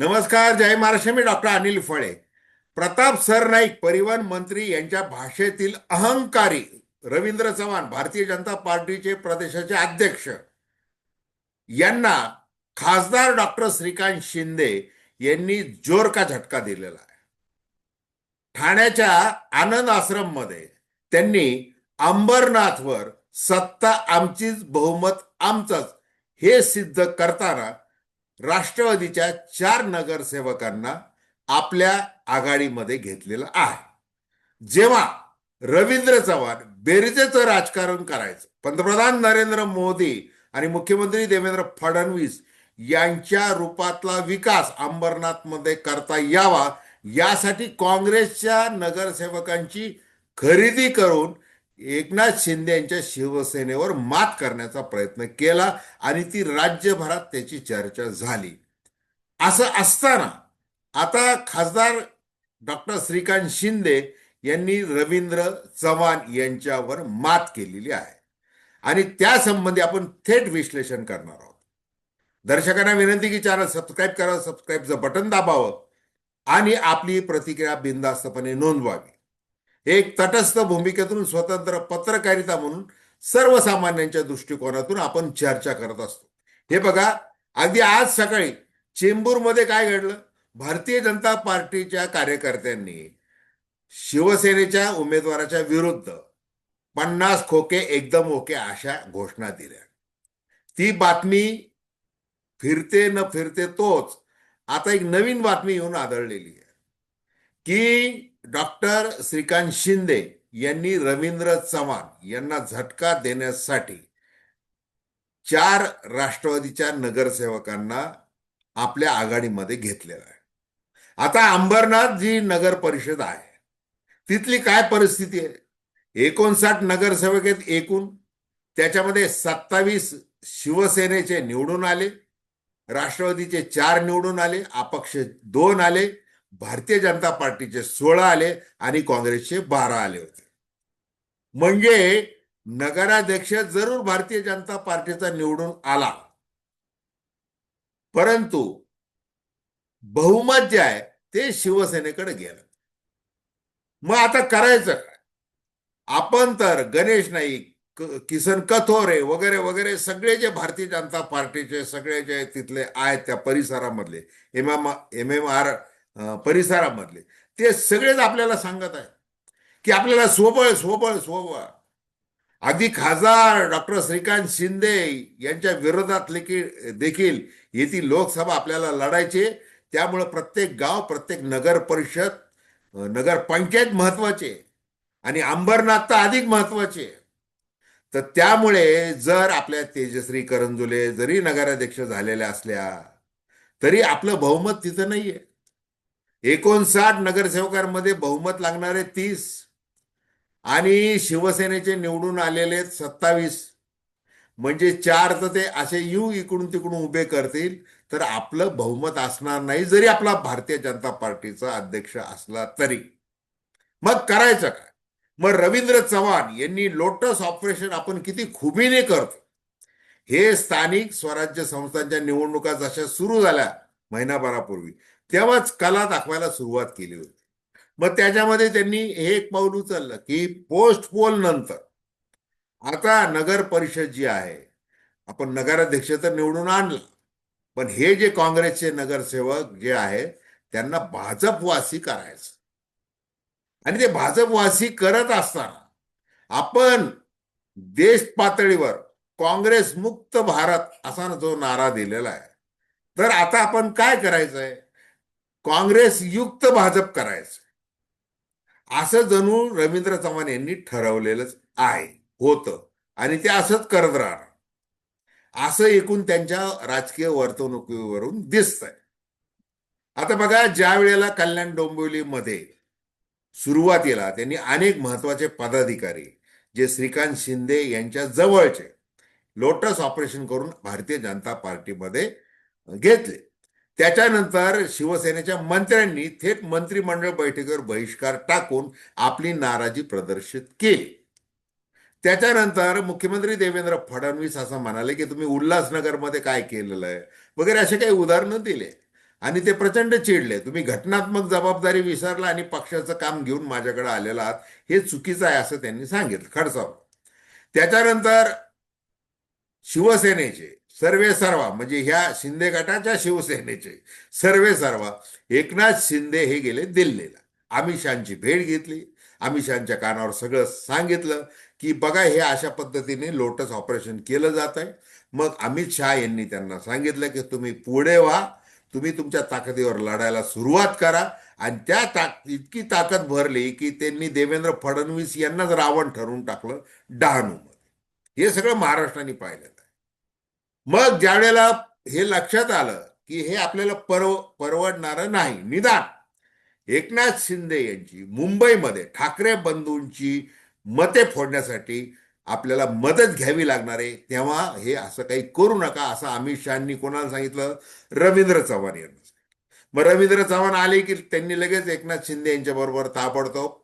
नमस्कार जय महाराष्ट्र. मी डॉक्टर अनिल फळे. प्रताप सरनाईक परिवहन मंत्री यांच्या भाषेतील अहंकारी रवींद्र चव्हाण भारतीय जनता पार्टीचे प्रदेशाचे अध्यक्ष. यांना खासदार डॉक्टर श्रीकांत शिंदे यांनी जोर का झटका दिलेला आहे. ठाण्याच्या आनंद आश्रममध्ये त्यांनी अंबरनाथवर सत्ता आमचीच बहुमत आमचंच हे सिद्ध करताना राष्ट्रवादीच्या चार नगरसेवकांना आपल्या आघाडीमध्ये घेतलेलं आहे. जेव्हा रवींद्र चव्हाण बेरजेचं राजकारण करायचं पंतप्रधान नरेंद्र मोदी आणि मुख्यमंत्री देवेंद्र फडणवीस यांच्या रूपातला विकास अंबरनाथमध्ये करता यावा यासाठी काँग्रेसच्या नगरसेवकांची खरेदी करून एकनाथ शिंदे यांच्या शिवसेनेवर मात करण्याचा प्रयत्न केला आणि ती राज्यभरात त्याची चर्चा झाली. असं असताना आता खासदार डॉक्टर श्रीकांत शिंदे यांनी रवींद्र चव्हाण यांच्यावर मात केलेली आहे. आणि त्यासंबंधी आपण थेट विश्लेषण करणार आहोत. दर्शकांना विनंती की चॅनल सबस्क्राईब करा सबस्क्राईबचं बटन दाबावं आणि आपली प्रतिक्रिया बिनधास्तपणे नोंदवावी. एक तटस्थ भूमिकेतून स्वतंत्र पत्रकारिता म्हणून सर्वसामान्यांच्या दृष्टिकोनातून आपण चर्चा करत असतो. हे बघा अगदी आज सकाळी चेंबूरमध्ये काय घडलं? भारतीय जनता पार्टीच्या कार्यकर्त्यांनी शिवसेनेच्या उमेदवाराच्या विरुद्ध पन्नास खोके एकदम ओके अशा घोषणा दिल्या. ती बातमी फिरते न फिरते तोच आता एक नवीन बातमी येऊन आदळलेली आहे. की डॉक्टर श्रीकांत शिंदे यांनी रवींद्र चव्हाण यांना झटका देण्यासाठी चार राष्ट्रवादीच्या नगरसेवकांना आपल्या आघाडीमध्ये घेतलेला आहे. आता अंबरनाथ जी नगर परिषद आहे तिथली काय परिस्थिती आहे? एकोणसाठ नगरसेवक आहेत एकूण. त्याच्यामध्ये सत्तावीस शिवसेनेचे निवडून आले राष्ट्रवादीचे चार निवडून आले अपक्ष दोन आले भारतीय जनता पार्टीचे सोळा आले आणि काँग्रेसचे बारा आले होते. म्हणजे नगराध्यक्ष जरूर भारतीय जनता पार्टीचा निवडून आला. परंतु बहुमत जे आहे ते शिवसेनेकडे गेलं. मग आता करायचं काय? आपण तर गणेश नाईक किसन कथोरे वगैरे वगैरे सगळे जे भारतीय जनता पार्टीचे सगळे जे तिथले आहेत त्या परिसरामधले M M M M R परिसरामधले. ते सगळेच आपल्याला सांगत आहेत की आपल्याला स्वबळ स्वबळ स्वबळ आधी खासदार डॉक्टर श्रीकांत शिंदे यांच्या विरोधात देखील येथील लोकसभा आपल्याला लढायचे. त्यामुळं प्रत्येक गाव प्रत्येक नगर परिषद नगर पंचायत महत्त्वाचे आणि अंबरनाथ तर अधिक महत्त्वाचे. तर त्यामुळे जर आपल्या तेजश्री करंजुले जरी नगराध्यक्ष झालेल्या असल्या तरी आपलं बहुमत तिथं नाहीये. एकोणसाठ नगरसेवकांमध्ये बहुमत लागणारे तीस आणि शिवसेनेचे निवडून आलेले सत्तावीस. म्हणजे चार तर ते असे यू इकडून तिकडून उभे करतील तर आपलं बहुमत असणार नाही जरी आपला भारतीय जनता पार्टीचा अध्यक्ष असला तरी. मग करायचं काय? मग रवींद्र चव्हाण यांनी लोटस ऑपरेशन आपण किती खुबीने करतो. हे स्थानिक स्वराज्य संस्थांच्या निवडणुका जशा सुरू झाल्या महिनाभरापूर्वी तेव्हाच कला दाखवायला सुरुवात केली होती. मग त्याच्यामध्ये त्यांनी हे एक पाऊल उचललं की पोस्ट पोल नंतर. आता नगर परिषद जी आहे आपण नगराध्यक्ष तर निवडून आणला पण हे जे काँग्रेसचे नगरसेवक जे आहे त्यांना भाजपवासी करायचं. आणि ते भाजपवासी करत असताना आपण देश पातळीवर काँग्रेस मुक्त भारत असा जो नारा दिलेला आहे तर आता आपण काय करायचंय? काँग्रेस युक्त भाजप करायचं. असं जणू रवींद्र चव्हाण यांनी ठरवलेलंच आहे होतं. आणि ते असंच करत राहणार. असं एकूण त्यांच्या राजकीय वर्तवणुकीवरून दिसतंय. आता बघा ज्या वेळेला कल्याण डोंबिवलीमध्ये सुरुवातीला त्यांनी अनेक महत्त्वाचे पदाधिकारी जे श्रीकांत शिंदे यांच्या जवळचे लोटस ऑपरेशन करून भारतीय जनता पार्टीमध्ये घेतले. त्याच्यानंतर शिवसेनेच्या मंत्र्यांनी थेट मंत्रिमंडळ बैठकीवर बहिष्कार टाकून आपली नाराजी प्रदर्शित केली. त्याच्यानंतर मुख्यमंत्री देवेंद्र फडणवीस असं म्हणाले की तुम्ही उल्हासनगरमध्ये काय केलेलं आहे? वगैरे असे काही उदाहरणं दिले. आणि ते प्रचंड चिडले. तुम्ही घटनात्मक जबाबदारी विसरला आणि पक्षाचं काम घेऊन माझ्याकडे आलेला आहात. हे चुकीचं आहे असं त्यांनी सांगितलं. खडसाव. त्याच्यानंतर शिवसेनेचे सर्वे सर्वा म्हणजे ह्या शिंदे गटाच्या शिवसेनेचे सर्वे सर्वा. एकनाथ शिंदे हे गेले दिल्लीला. अमिषांची भेट घेतली. अमिषांच्या कानावर सगळं सांगितलं की बघा हे अशा पद्धतीने लोटस ऑपरेशन केलं जात आहे. मग अमित शहा यांनी त्यांना सांगितलं की तुम्ही पुढे व्हा तुम्ही तुमच्या ताकदीवर लढायला सुरुवात करा. आणि त्या ताक इतकी ताकद भरली की त्यांनी देवेंद्र फडणवीस यांनाच रावण ठरवून टाकलं डहाणूमध्ये. हे सगळं महाराष्ट्राने पाहिलं. मग ज्यावेळेला हे लक्षात आलं की हे आपल्याला परव परवडणारं नाही निदान. एकनाथ शिंदे यांची मुंबईमध्ये ठाकरे बंधूंची मते फोडण्यासाठी आपल्याला मदत घ्यावी लागणार आहे तेव्हा हे असं काही करू नका असं अमित शहानी कोणाला सांगितलं? रवींद्र चव्हाण यांना. मग रवींद्र चव्हाण आले की त्यांनी लगेच एकनाथ शिंदे यांच्या बरोबर ताबडतोब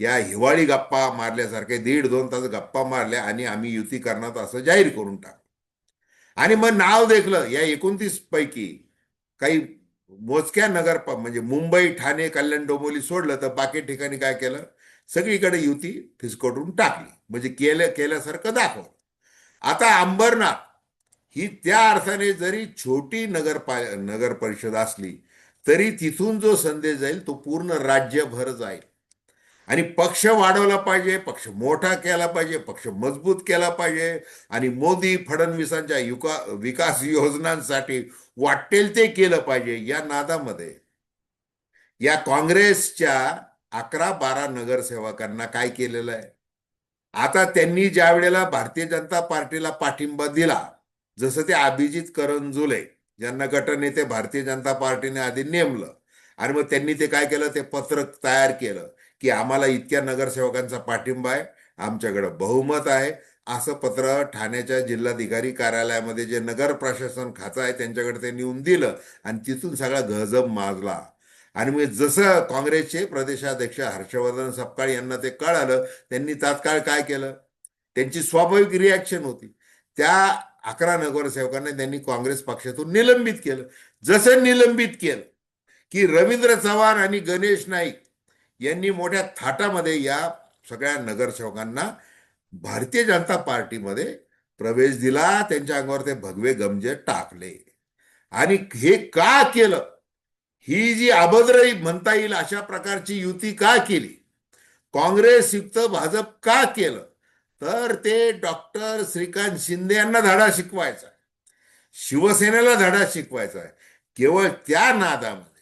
या हिवाळी गप्पा मारल्यासारखे दीड दोन तास गप्पा मारल्या आणि आम्ही युती करणार असं जाहीर करून टाक आणि मग नाव देखलं या एकोणतीस पैकी काही मोजक्या नगर म्हणजे मुंबई ठाणे कल्याण डोंबिवली सोडलं तर बाकी ठिकाणी काय केलं? सगळीकडे युती फिसकटून टाकली. म्हणजे केलं केल्यासारखं दाखवलं. आता अंबरनाथ ही त्या अर्थाने जरी छोटी नगर नगर परिषद असली तरी तिथून जो संदेश जाईल तो पूर्ण राज्यभर जाईल. आणि पक्ष वाढवला पाहिजे पक्ष मोठा केला पाहिजे पक्ष मजबूत केला पाहिजे आणि मोदी फडणवीसांच्या युका विकास योजनांसाठी वाटेल ते केलं पाहिजे या नादामध्ये. या काँग्रेसच्या अकरा बारा नगरसेवकांना काय केलेलं आहे? आता त्यांनी ज्या वेळेला भारतीय जनता पार्टीला पाठिंबा दिला जसं ते अभिजित करंजुले ज्यांना गटनेते भारतीय जनता पार्टीने आधी नेमलं आणि मग त्यांनी ते काय केलं? ते पत्रक तयार केलं. की आम्हाला इतक्या नगरसेवकांचा पाठिंबा आहे आमच्याकडं बहुमत आहे. असं पत्र ठाण्याच्या जिल्हाधिकारी कार्यालयामध्ये जे नगर प्रशासन खाचं आहे त्यांच्याकडे ते नेऊन दिलं आणि तिथून सगळा गजब माजला. आणि मग जसं काँग्रेसचे प्रदेशाध्यक्ष हर्षवर्धन सपकाळ यांना ते कळालं त्यांनी तात्काळ काय केलं? त्यांची स्वाभाविक रिॲक्शन होती. त्या अकरा नगरसेवकांना त्यांनी काँग्रेस पक्षातून निलंबित केलं. जसं निलंबित केलं की रवींद्र चव्हाण आणि गणेश नाईक यांनी मोठ्या थाटामध्ये या सगळ्या नगरसेवकांना भारतीय जनता पार्टीमध्ये प्रवेश दिला. त्यांच्या अंगावर ते भगवे गमजे टाकले. आणि हे का केलं? ही जी अभद्र म्हणता येईल अशा प्रकारची युती का केली? काँग्रेस युक्त भाजप का केलं? तर ते डॉक्टर श्रीकांत शिंदे यांना धडा शिकवायचा आहे. शिवसेनेला धडा शिकवायचा आहे. केवळ त्या नादामध्ये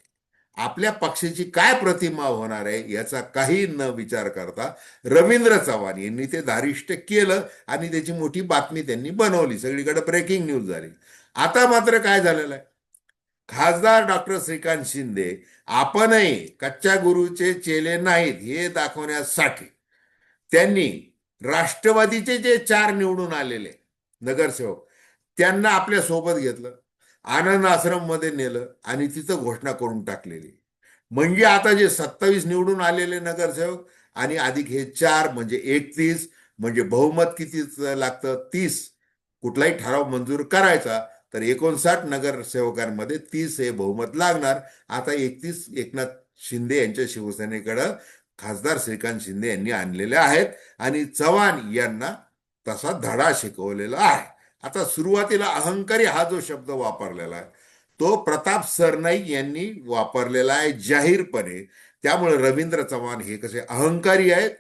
आपल्या पक्षाची काय प्रतिमा होणार आहे याचा काही न विचार करता रवींद्र चव्हाण यांनी ते धारिष्ट केलं आणि त्याची मोठी बातमी त्यांनी बनवली. सगळीकडे ब्रेकिंग न्यूज झाली. आता मात्र काय झालेलं आहे? खासदार डॉक्टर श्रीकांत शिंदे आपणही कच्च्या गुरुचे चेले नाहीत हे दाखवण्यासाठी त्यांनी राष्ट्रवादीचे जे चार निवडून आलेले नगरसेवक त्यांना आपल्यासोबत घेतलं. आनंद आश्रममध्ये नेलं आणि तिथं घोषणा करून टाकलेली. म्हणजे आता जे सत्तावीस निवडून आलेले नगरसेवक आणि अधिक हे चार म्हणजे एकतीस म्हणजे बहुमत किती लागतं? तीस. कुठलाही ठराव मंजूर करायचा तर एकोणसाठ नगरसेवकांमध्ये तीस हे बहुमत लागणार. आता एकतीस एकनाथ शिंदे यांच्या शिवसेनेकडं खासदार श्रीकांत शिंदे यांनी आणलेले आहेत आणि चव्हाण यांना तसा धडा शिकवलेला आहे. आता सुरुवातीला अहंकारी हा जो शब्द वापरलेला आहे तो प्रताप सरनाईक यांनी वापरलेला आहे जाहीरपणे. त्यामुळे रवींद्र चव्हाण हे कसे अहंकारी आहेत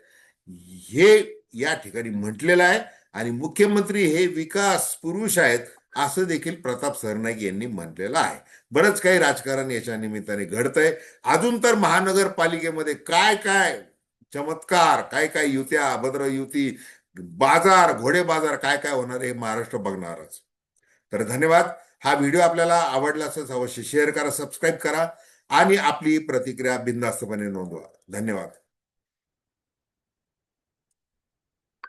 हे या ठिकाणी म्हटलेलं आहे. आणि मुख्यमंत्री हे विकास पुरुष आहेत असं देखील प्रताप सरनाईक यांनी म्हटलेलं आहे. बरंच काही राजकारण याच्या निमित्ताने घडतंय. अजून तर महानगरपालिकेमध्ये काय काय चमत्कार काय काय युत्या अभद्र युती बाजार घोडे बाजार काय काय होणार हे महाराष्ट्र बघणारच. तर धन्यवाद. हा व्हिडिओ आपल्याला आवडला असं अवश्य शेअर करा सबस्क्राईब करा आणि आपली प्रतिक्रिया बिंदास्तपणे नोंदवा. धन्यवाद.